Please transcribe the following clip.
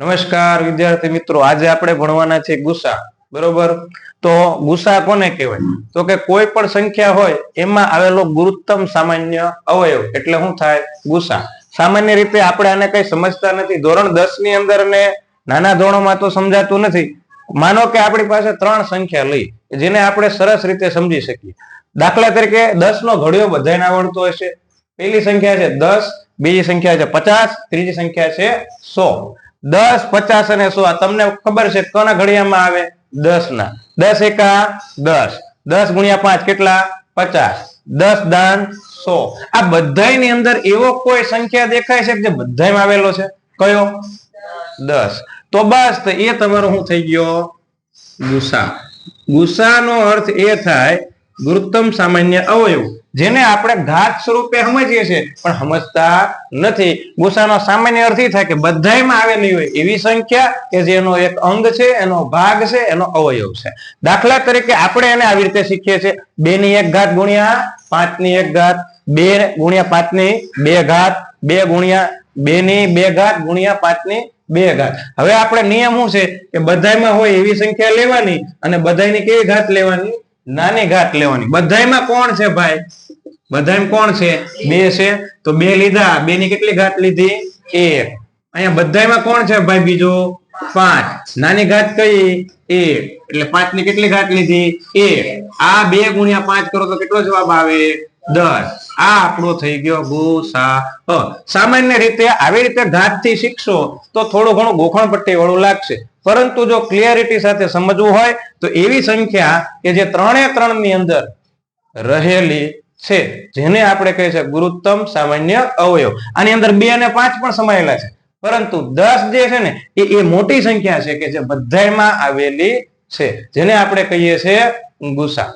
નમસ્કાર, વિદ્યાર્થી મિત્રો. આજે આપણે ભણવાના છે ગુસા બરોબર? તો ગુસા કોને કહેવાય? તો કે કોઈ પણ સંખ્યા હોય, એમાં આવેલો ગુરુત્તમ સામાન્ય અવયવ. એટલે શું થાય? ગુસા સામાન્ય રીતે આપણે આને કઈ સમજતા નથી. ધોરણ દસની અંદર ને નાના ધોરણોમાં તો સમજાતું નથી. માનો કે આપણી પાસે ત્રણ સંખ્યા લઈ, જેને આપણે સરસ રીતે સમજી શકીએ. દાખલા તરીકે દસ નો ઘડિયો બધાને આવડતો હશે. પેલી સંખ્યા છે દસ, બીજી સંખ્યા છે પચાસ, ત્રીજી સંખ્યા છે સો. દસ, પચાસ અને સો. તમને ખબર છે કોના ઘડિયામાં આવે? દસ ના દસ એકા દસ. દસ ગુણ્યા પાંચ કેટલા? પચાસ. દસ દાન સો. આ બધાની અંદર એવો કોઈ સંખ્યા દેખાય છે જે બધામાં આવેલો છે? કયો? દસ. તો બસ, તો એ તમારો શું થઈ ગયો? ગુસા ગુસાનો અર્થ એ થાય, ગુરુત્તમ સામાન્ય અવયવ જેને આપણે ઘાત સ્વરૂપે સમજીએ છીએ. પણ સમજતા નથી. ગુસાનો સામાન્ય અર્થ એ થાય કે બધામાં આવેલી હોય એવી સંખ્યા કે જેનો એક અંગ છે, એનો ભાગ છે, એનો અવયવ છે. દાખલા તરીકે આપણે એને આવી રીતે શીખીએ છીએ. બે ની એક ઘાત ગુણ્યા પાંચની એક ઘાત, બે ગુણ્યા પાંચની બે ઘાત, બે ગુણ્યા બે ની બે ઘાત ગુણ્યા પાંચની બે ઘાત. હવે આપણે નિયમ શું છે? કે બધાયમાં હોય એવી સંખ્યા લેવાની અને બધાની કેવી ઘાત લેવાની? નાની ઘાત લેવાની. બધાયમાં કોણ છે ભાઈ? બધાયમાં કોણ છે? બે છે. તો બે લીધા. બે ની કેટલી ઘાત લીધી? એક. અહીંયા બધામાં કોણ છે ભાઈ બીજો? પાંચ. નાની ઘાત કઈ? એક. એટલે પાંચની કેટલી ઘાત લીધી? એક. આ બે ગુણ્યા પાંચ કરો તો કેટલો જવાબ આવે? દસ. આ આપણો થઈ ગયો અ. સામાન્ય રીતે આવી રીતે ઘાતથી શીખશો તો થોડું ઘણું ગોખણ પટ્ટી વાળું લાગશે. પરંતુ જો ક્લિયરિટી સાથે સમજવું હોય તો એવી સંખ્યા કે જે ત્રણે ત્રણની અંદર રહેલી છે. જેને આપણે કહીએ છીએ ગુરુત્તમ સામાન્ય અવયવ. આની અંદર બે અને પાંચ પણ સમાયેલા છે. પરંતુ દસ જે છે ને, એ એ મોટી સંખ્યા છે કે જે બધાયમાં આવેલી છે. જેને આપણે કહીએ છીએ ગુસા.